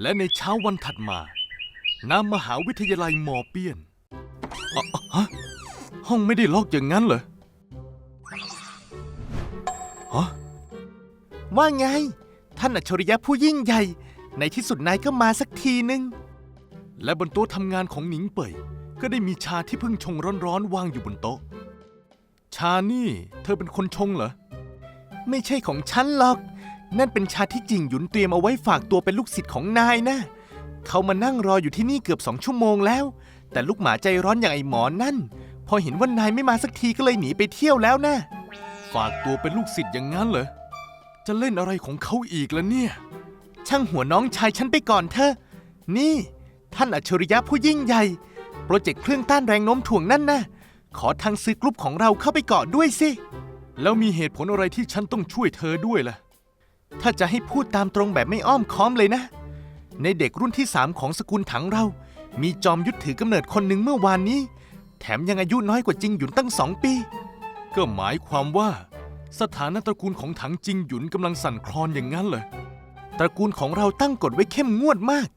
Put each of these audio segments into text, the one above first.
และในเช้าวันถัดมาน้ำมหาวิทยาลัยมอเปียนอะอฮะห้องไม่ได้ล็อกอย่างนั้นเหรอฮะว่าไง ท่านอัจฉริยะผู้ยิ่งใหญ่ ในที่สุดนายก็มาสักทีนึง และบนโต๊ะทำงานของหนิงเป่ย ก็ได้มีชาที่เพิ่งชงร้อนๆวางอยู่บนโต๊ะ ชานี่ เธอเป็นคนชงเหรอ ไม่ใช่ของฉันหรอก นั่นเป็นชาที่จิงหยุนเตรียมเอาไว้ฝากตัวเป็นลูกศิษย์ของนายนะ เขามานั่งรออยู่ที่นี่เกือบสองชั่วโมงแล้ว แต่ลูกหมาใจร้อนอย่างไอหมอนั่น พอเห็นว่านายไม่มาสักทีก็เลยหนีไปเที่ยวแล้วนะ ฝากตัวเป็นลูกศิษย์อย่างนั้นเหรอ จะเล่นอะไรของเขาอีกล่ะเนี่ย ช่างหัวน้องชายฉันไปก่อนเถอะ นี่ ท่านอัจฉริยะผู้ยิ่งใหญ่ โปรเจกต์เครื่องต้านแรงโน้มถ่วงนั่นนะขอทางซื้อกรุ๊ปของเราเข้าไปเกาะด้วยสิ แล้วมีเหตุผลอะไรที่ฉันต้องช่วยเธอด้วยล่ะ ถ้าจะให้พูดตามตรงแบบไม่อ้อมค้อมเลยนะ ในเด็กรุ่นที่สามของสกุลถังเรา มีจอมยุทธถือกำเนิดคนหนึ่งเมื่อวานนี้ แถมยังอายุน้อยกว่าจริงหยุนตั้งสองปี ก็หมายความว่า สถานะตระกูลของถังจิงหยุนกำลังสั่นคลอนอย่างนั้นเหรอตระกูลของเราตั้งกฎไว้เข้มงวดมาก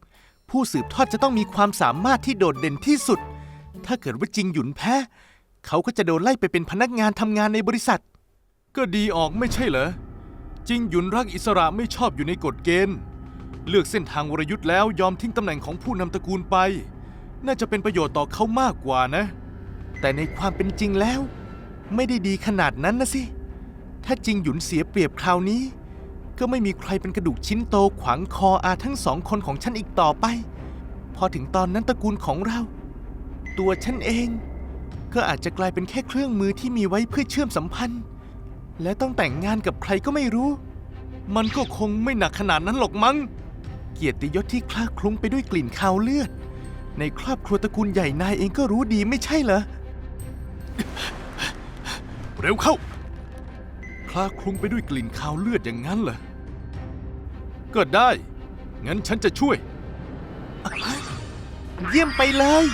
ผู้สืบทอดจะต้องมีความสามารถที่โดดเด่นที่สุด ถ้าเกิดว่าจริงหยุนแพ้ เขาก็จะโดนไล่ไปเป็นพนักงานทำงานในบริษัท ก็ดีออกไม่ใช่เหรอ จิงหยุนรักอิสระไม่ชอบอยู่ในกฎเกณฑ์ เลือกเส้นทางวรยุทธ์แล้วยอมทิ้งตำแหน่งของผู้นำตระกูลไป น่าจะเป็นประโยชน์ต่อเขามากกว่านะ แต่ในความเป็นจริงแล้ว ไม่ได้ดีขนาดนั้นนะสิ ถ้าจริงหยุนเสียเปรียบคราวนี้ ก็ไม่มีใครเป็นกระดูกชิ้นโตขวางคออาทั้งสองคนของฉันอีกต่อไป พอถึงตอนนั้นตระกูลของเรา ตัวฉันเอง ก็อาจจะกลายเป็นแค่เครื่องมือที่มีไว้เพื่อเชื่อมสัมพันธ์ และต้องแต่งงานกับใครก็ไม่รู้ มันก็คงไม่หนักขนาดนั้นหรอกมั้ง เกียรติยศที่คลาคลุ้งไปด้วยกลิ่นคาวเลือด ในครอบครัวตระกูลใหญ่นายเองก็รู้ดีไม่ใช่เหรอ เร็วเข้า คลาคลุ้งไปด้วยกลิ่นคาวเลือดอย่างนั้นเหรอ ก็ได้ งั้นฉันจะช่วย เยี่ยมไปเลย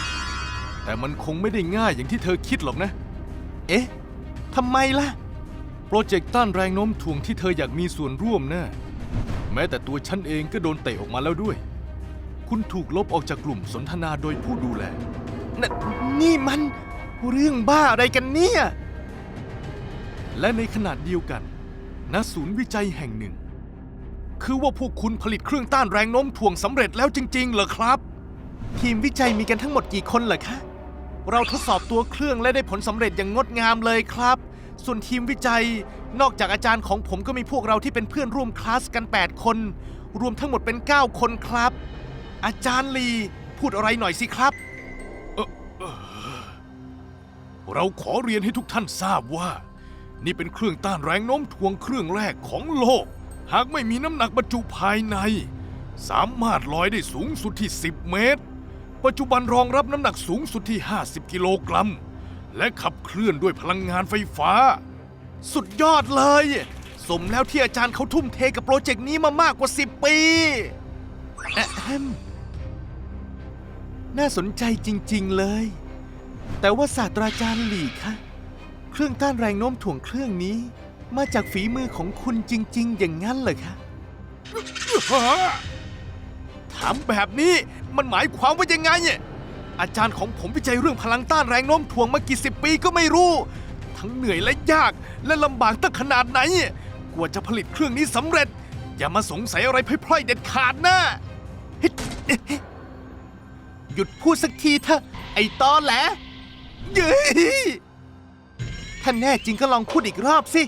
แต่มันคงไม่ได้ง่ายอย่างที่เธอคิดหรอกนะ เอ๊ะทำไมล่ะ โปรเจกต์ต้านแรงโน้มถ่วงที่เธออยากมีส่วนร่วมนะแม้แต่ตัวฉันเองก็โดนเตะออกมาแล้วด้วย คุณถูกลบออกจากกลุ่มสนทนาโดยผู้ดูแลนนี่มันเรื่องบ้าอะไรกันเนี่ย และในขณะเดียวกัน ณ ศูนย์วิจัยแห่งหนึ่ง คือว่าพวกคุณผลิตเครื่องต้านแรงโน้มถ่วงสำเร็จแล้วจริง ๆ เหรอครับ ทีมวิจัยมีกันทั้งหมดกี่คนเหรอคะ เราทดสอบตัวเครื่องและได้ผลสำเร็จอย่างงดงามเลยครับ ส่วนทีมวิจัย นอกจากอาจารย์ของผมก็มีพวกเราที่เป็นเพื่อนร่วมคลาสกัน 8 คน รวมทั้งหมดเป็น 9 คนครับ อาจารย์ลีพูดอะไรหน่อยสิครับ เราขอเรียนให้ทุกท่านทราบว่า นี่เป็นเครื่องต้านแรงโน้มถ่วงเครื่องแรกของโลก หากไม่มีน้ำหนักบรรจุภายใน สามารถลอยได้สูงสุดที่ 10 เมตร ปัจจุบันรองรับน้ำหนักสูงสุดที่ 50 กิโลกรัม และขับเคลื่อนด้วยพลังงานไฟฟ้า สุดยอดเลย สมแล้วที่อาจารย์เขาทุ่มเทกับโปรเจกต์นี้มามากกว่า 10 ปีแอะแฮมน่าสนใจจริง ๆ เลย แต่ว่าศาสตราจารย์หลีคะ เครื่องต้านแรงโน้มถ่วงเครื่องนี้ มาจากฝีมือของคุณจริง ๆ อย่างนั้นเหรอคะ ถามแบบนี้มันหมายความว่ายังไงเนี่ย อาจารย์ของผมวิจัยเรื่องพลังต้านแรงโน้มถ่วงมากี่สิบปีก็ไม่รู้ ทั้งเหนื่อยและยากและลำบากตั้งขนาดไหน กว่าจะผลิตเครื่องนี้สำเร็จ อย่ามาสงสัยอะไรพล่อยๆเด็ดขาดนะเฮ้ยหยุดพูดสักทีเถอะไอ้ตอแหลเย้ยถ้าแน่จริงก็ลองพูดอีกรอบสิ